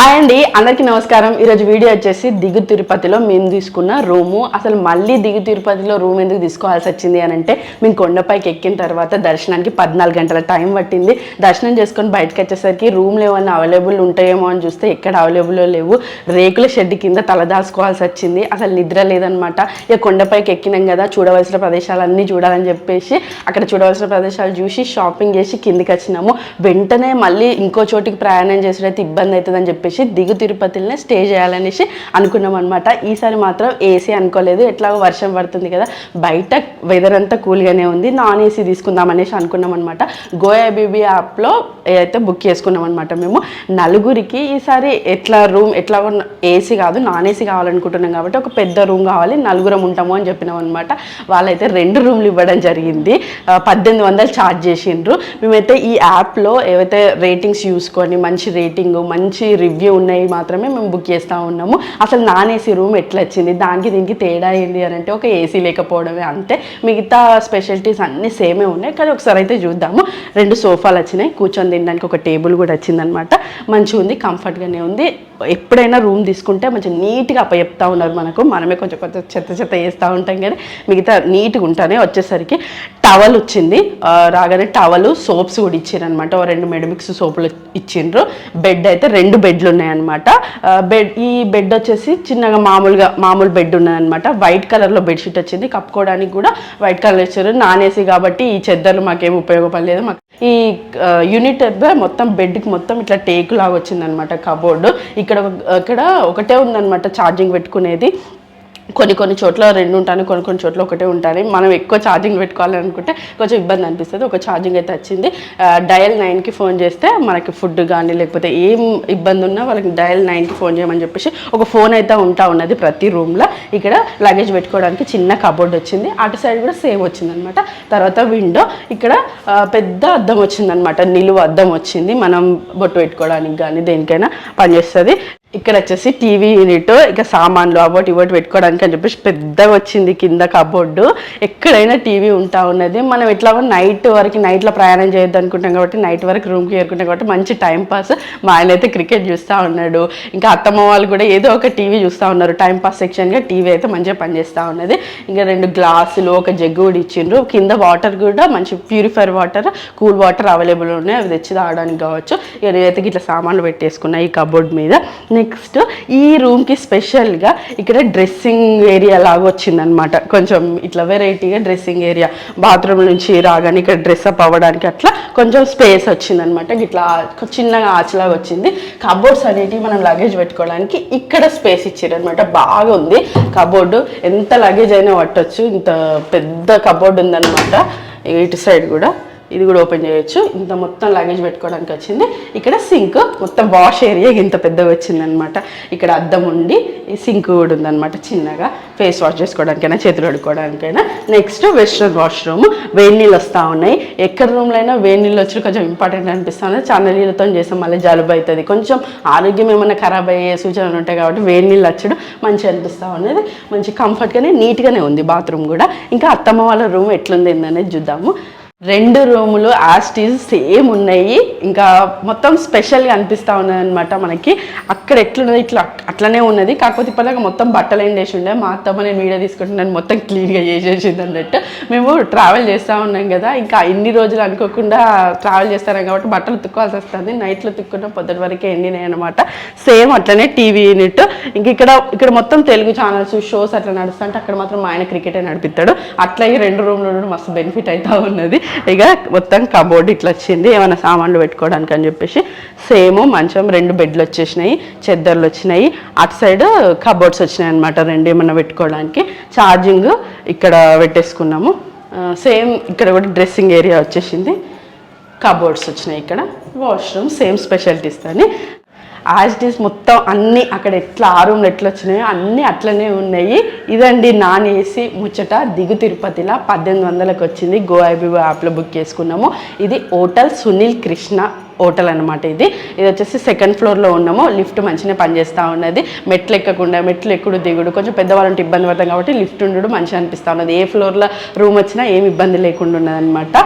Hi అండి అందరికీ నమస్కారం. ఈరోజు వీడియో వచ్చేసి దిగు తిరుపతిలో మేము తీసుకున్న రూము. అసలు మళ్ళీ దిగు తిరుపతిలో రూమ్ ఎందుకు తీసుకోవాల్సి వచ్చింది అని అంటే మేము కొండపైకి ఎక్కిన తర్వాత దర్శనానికి పద్నాలుగు గంటల టైం పట్టింది. దర్శనం చేసుకొని బయటకు వచ్చేసరికి రూమ్లు ఏమైనా అవైలబుల్ ఉంటాయేమో అని చూస్తే ఎక్కడ అవైలబుల్ లేవు. రేకుల షెడ్ కింద తలదాచుకోవాల్సి వచ్చింది. అసలు నిద్ర లేదనమాట. ఇక కొండపైకి ఎక్కినాం కదా చూడవలసిన ప్రదేశాలన్నీ చూడాలని చెప్పేసి అక్కడ చూడవలసిన ప్రదేశాలు చూసి షాపింగ్ చేసి కిందికి వచ్చినాము. వెంటనే మళ్ళీ ఇంకో చోటికి ప్రయాణం చేసేటైతే ఇబ్బంది అవుతుందని చెప్పేసి దిగు తిరుపతిలోనే స్టే చేయాలనేసి అనుకున్నాం అనమాట ఈసారి మాత్రం ఏసీ అనుకోలేదు. ఎట్లాగో వర్షం పడుతుంది కదా. బయట వెదర్ అంతా కూల్గానే ఉంది. నాన్ ఏసీ తీసుకుందాం అనేసి అనుకున్నాం అనమాట గోయా బీబీ యాప్లో ఏదైతే బుక్ చేసుకున్నాం అనమాట మేము. నలుగురికి ఈసారి ఎట్లా రూమ్ ఎట్లా ఏసీ కాదు నాన్ ఏసీ కావాలనుకుంటున్నాం కాబట్టి ఒక పెద్ద రూమ్ కావాలి. నలుగురం ఉంటాము అని చెప్పినాం అనమాట వాళ్ళైతే రెండు రూమ్లు ఇవ్వడం జరిగింది. పద్దెనిమిది వందలు ఛార్జ్ చేసిండ్రు. మేమైతే ఈ యాప్లో ఏవైతే రేటింగ్స్ చూసుకొని మంచి రేటింగ్ మంచి రివ్యూ ఉన్నాయి మాత్రమే మేము బుక్ చేస్తూ ఉన్నాము. అసలు నాన్ ఏసీ రూమ్ ఎట్లా వచ్చింది దానికి దీనికి తేడా ఏంటి అని అంటే ఒక ఏసీ లేకపోవడమే అంతే. మిగతా స్పెషాలిటీస్ అన్నీ సేమే ఉన్నాయి. కానీ ఒకసారి అయితే చూద్దాము. రెండు సోఫాలు వచ్చినాయి. కూర్చొని తినడానికి ఒక టేబుల్ కూడా వచ్చిందనమాట మంచిగా ఉంది కంఫర్ట్గానే ఉంది. ఎప్పుడైనా రూమ్ తీసుకుంటే మంచిగా నీట్గా అప్పచెప్తా ఉన్నారు మనకు. మనమే కొంచెం కొంచెం చెత్త చెత్త వేస్తూ ఉంటాం కానీ మిగతా నీట్గా ఉంటానే వచ్చేసరికి టవల్ వచ్చింది. రాగానే టవల్ సోప్స్ కూడా ఇచ్చారనమాట ఓ రెండు మెడమిక్స్ సోపులు ఇచ్చిండ్రు. బెడ్ అయితే రెండు బెడ్ బెడ్లు ఉన్నాయన్నమాట బెడ్ ఈ బెడ్ వచ్చేసి చిన్నగా మామూలుగా మామూలు బెడ్ ఉన్నదన్నమాట. వైట్ కలర్లో బెడ్షీట్ వచ్చింది. కప్పుకోవడానికి కూడా వైట్ కలర్ ఇచ్చారు. నాన్ ఏసీ కాబట్టి ఈ చెద్దర్లు మాకేం ఉపయోగపడలేదు. మాకు ఈ యూనిట్ మొత్తం బెడ్కి మొత్తం ఇట్లా టేకు లాగా వచ్చిందనమాట కబోర్డు. ఇక్కడ ఇక్కడ ఒకటే ఉందన్నమాట ఛార్జింగ్ పెట్టుకునేది. కొన్ని కొన్ని చోట్ల రెండు ఉంటాను కొన్ని కొన్ని చోట్ల ఒకటే ఉంటాను. మనం ఎక్కువ ఛార్జింగ్ పెట్టుకోవాలి అనుకుంటే కొంచెం ఇబ్బంది అనిపిస్తుంది. ఒక ఛార్జింగ్ అయితే వచ్చింది. డయల్ నైన్కి ఫోన్ చేస్తే మనకి ఫుడ్ కానీ లేకపోతే ఏం ఇబ్బంది ఉన్నా వాళ్ళకి డయల్ నైన్కి ఫోన్ చేయమని చెప్పేసి ఒక ఫోన్ అయితే ఉంటా ఉన్నది ప్రతి రూమ్లో ఇక్కడ లగేజ్ పెట్టుకోవడానికి చిన్న కబోర్డ్ వచ్చింది. అటు సైడ్ కూడా సేమ్ వచ్చింది అనమాట తర్వాత విండో ఇక్కడ పెద్ద అద్దం వచ్చిందనమాట. నిలువ అద్దం వచ్చింది. మనం బొట్టు పెట్టుకోవడానికి కానీ దేనికైనా పనిచేస్తుంది. ఇక్కడ వచ్చేసి టీవీ యూనిట్ ఇక సామాన్లు అబోట్ ఇవోటి పెట్టుకోవడానికి అని చెప్పేసి పెద్దగా వచ్చింది కింద కబోర్డు ఎక్కడైనా టీవీ ఉంటా ఉన్నది. మనం ఎట్లా నైట్ వరకు నైట్లో ప్రయాణం చేయొద్దు అనుకుంటాం కాబట్టి నైట్ వరకు రూమ్కి చేరుకుంటాం కాబట్టి మంచి టైంపాస్ మా ఆయన అయితే క్రికెట్ చూస్తూ ఉన్నాడు. ఇంకా అత్తమ్మ వాళ్ళు కూడా ఏదో ఒక టీవీ చూస్తూ ఉన్నారు. టైంపాస్ సెక్షన్గా టీవీ అయితే మంచిగా పనిచేస్తూ ఉన్నది. ఇంకా రెండు గ్లాసులు ఒక జగ్గు కూడా ఇచ్చిండ్రు. కింద వాటర్ కూడా మంచి purifier water cool water available ఉన్నాయి. అవి తెచ్చి తాగడానికి కావచ్చు. ఇక నేనైతే ఇట్లా సామాన్లు పెట్టేసుకున్నా ఈ కబోర్డ్ మీద. నెక్స్ట్ ఈ రూమ్కి స్పెషల్గా ఇక్కడ డ్రెస్సింగ్ ఏరియా లాగా వచ్చిందనమాట కొంచెం ఇట్లా వెరైటీగా డ్రెస్సింగ్ ఏరియా బాత్రూమ్ నుంచి రాగానే ఇక్కడ డ్రెస్ అప్ అవ్వడానికి అట్లా కొంచెం స్పేస్ వచ్చిందనమాట ఇట్లా చిన్నగా ఆచలాగా వచ్చింది. కబోర్డ్స్ అనేటివి మనం లగేజ్ పెట్టుకోవడానికి ఇక్కడ స్పేస్ ఇచ్చారనమాట బాగా ఉంది. కబోర్డు ఎంత లగేజ్ అయినా పట్టొచ్చు. ఇంత పెద్ద కబోర్డ్ ఉందన్నమాట. ఇటు సైడ్ కూడా. ఇది కూడా ఓపెన్ చేయొచ్చు. ఇంత మొత్తం లగేజ్ పెట్టుకోవడానికి వచ్చింది. ఇక్కడ సింక్ మొత్తం వాష్ ఏరియా ఇంత పెద్దగా వచ్చింది అనమాట ఇక్కడ అద్దం ఉండి ఈ సింక్ కూడా ఉందన్నమాట చిన్నగా. ఫేస్ వాష్ చేసుకోవడానికైనా చేతులు కడుక్కోవడానికైనా. నెక్స్ట్ వెస్ట్రన్ వాష్రూమ్ వేడి నీళ్ళు వస్తూ ఉన్నాయి. ఎక్కడ రూమ్లో అయినా వేడి నీళ్ళు వచ్చి కొంచెం ఇంపార్టెంట్ అనిపిస్తుంది చాలా నీళ్ళతో చేస్తాం మళ్ళీ జలుబు అవుతుంది. కొంచెం ఆరోగ్యం ఏమైనా ఖరాబ్ అయ్యే సూచనలు ఉంటాయి కాబట్టి వేడి నీళ్ళు వచ్చడం మంచిగా అనిపిస్తూ ఉన్నది. మంచి కంఫర్ట్గానే నీట్గానే ఉంది బాత్రూమ్ కూడా. ఇంకా అత్తమ్మ వాళ్ళ రూమ్ ఎట్లుంది అనేది చూద్దాము. రెండు రూములు యాస్టీస్ సేమ్ ఉన్నాయి. ఇంకా మొత్తం స్పెషల్గా అనిపిస్తూ ఉన్నది అనమాట మనకి. అక్కడ ఎట్లున్నది? ఇట్లా అట్లనే ఉన్నది. కాకపోతే ఇప్పటిదాకా మొత్తం బట్టలు ఎండేసి ఉండే. మా అత్తమ్మ నేను వీడియో తీసుకుంటున్నాను మొత్తం క్లీన్గా చేసేసింది అన్నట్టు. మేము ట్రావెల్ చేస్తూ ఉన్నాం కదా. ఇంకా ఇన్ని రోజులు అనుకోకుండా ట్రావెల్ చేస్తాం కాబట్టి బట్టలు ఉతుక్కోవాల్సి వస్తుంది. నైట్లో తుక్కున్న పొద్దుటి వరకే ఎండినాయి అనమాట సేమ్ అట్లనే టీవీ యూనిట్. ఇంక ఇక్కడ ఇక్కడ మొత్తం తెలుగు ఛానల్స్ షోస్ అట్లా నడుస్తుంటే అక్కడ మాత్రం మా ఆయన క్రికెటే నడిపిస్తాడు. అట్లాగే రెండు రూమ్లో మస్తు బెనిఫిట్ అవుతూ ఉన్నది. ఇక మొత్తం కబోర్డ్ ఇట్లా వచ్చింది ఏమైనా సామాన్లు పెట్టుకోవడానికి అని చెప్పేసి. సేమ్ మంచం రెండు బెడ్లు వచ్చేసినాయి చెద్దర్లు వచ్చినాయి. అటు సైడ్ కబోర్డ్స్ వచ్చినాయి అనమాట రెండు ఏమైనా పెట్టుకోవడానికి. ఛార్జింగ్ ఇక్కడ పెట్టేసుకున్నాము. సేమ్ ఇక్కడ కూడా డ్రెస్సింగ్ ఏరియా వచ్చేసింది. కబోర్డ్స్ వచ్చినాయి ఇక్కడ. వాష్రూమ్ సేమ్ స్పెషాలిటీస్ అని యాజ్టీస్ ఈస్ మొత్తం అన్నీ అక్కడ ఎట్లా ఆ రూమ్లు ఎట్లా వచ్చినాయో అన్నీ అట్లనే ఉన్నాయి. ఇదండి నాన్ ఏసీ ముచ్చట దిగు తిరుపతిలో పద్దెనిమిది వందలకు వచ్చింది గో ఐబీఓ యాప్లో బుక్ చేసుకున్నాము. ఇది హోటల్ సునీల్ కృష్ణ హోటల్ అనమాట ఇది. ఇది వచ్చేసి సెకండ్ ఫ్లోర్లో ఉన్నాము. లిఫ్ట్ మంచిగా పనిచేస్తూ ఉన్నది. మెట్లు ఎక్కకుండా మెట్లు ఎక్కుడు దిగుడు కొంచెం పెద్దవాళ్ళంటే ఇబ్బంది పడతాం కాబట్టి లిఫ్ట్ ఉండడు మంచిగా అనిపిస్తూ ఉన్నది. ఏ ఫ్లోర్లో రూమ్ వచ్చినా ఏమి ఇబ్బంది లేకుండా ఉన్నదనమాట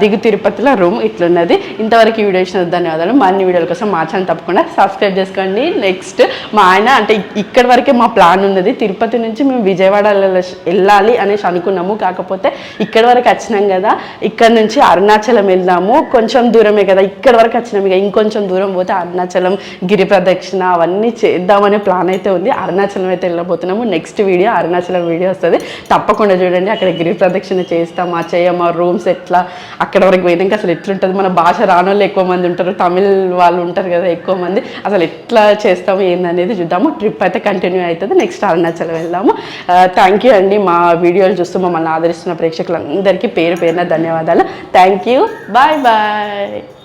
దిగు తిరుపతిలో రూమ్ ఇట్లున్నది. ఇంతవరకు ఈ వీడియో ఇచ్చిన ధన్యవాదాలు. మరిన్ని వీడియోల కోసం మా ఛానల్ తప్పకుండా సబ్స్క్రైబ్ చేసుకోండి. నెక్స్ట్ మా ఆయన అంటే ఇక్కడి వరకే మా ప్లాన్ ఉన్నది. తిరుపతి నుంచి మేము విజయవాడ వెళ్ళాలి అనేసి అనుకున్నాము. కాకపోతే ఇక్కడి వరకు వచ్చినాం కదా. ఇక్కడ నుంచి అరుణాచలం వెళ్దాము. కొంచెం దూరమే కదా. ఇక్కడ వరకు వచ్చినాం. ఇక ఇంకొంచెం దూరం పోతే అరుణాచలం గిరి ప్రదక్షిణ అవన్నీ చేద్దామనే ప్లాన్ అయితే ఉంది. అరుణాచలం అయితే వెళ్ళబోతున్నాము. నెక్స్ట్ వీడియో అరుణాచలం వీడియో వస్తుంది. తప్పకుండా చూడండి. అక్కడ గిరి ప్రదక్షిణ చేస్తామా చేయమా రూమ్స్ ఎట్లా అక్కడ వరకు పోయినాక అసలు ఎట్లుంటుంది? మన భాష రానోళ్ళు ఎక్కువ మంది ఉంటారు. తమిళ్ వాళ్ళు ఉంటారు కదా ఎక్కువ మంది. అసలు ఎట్లా చేస్తాము ఏందనేది చూద్దాము. ట్రిప్ అయితే కంటిన్యూ అవుతుంది. నెక్స్ట్ అరుణాచలం వెళ్దాము. థ్యాంక్ యూ అండి. మా వీడియోలు చూస్తూ మమ్మల్ని ఆదరిస్తున్న ప్రేక్షకులందరికీ పేరు పేరున ధన్యవాదాలు. Thank you bye bye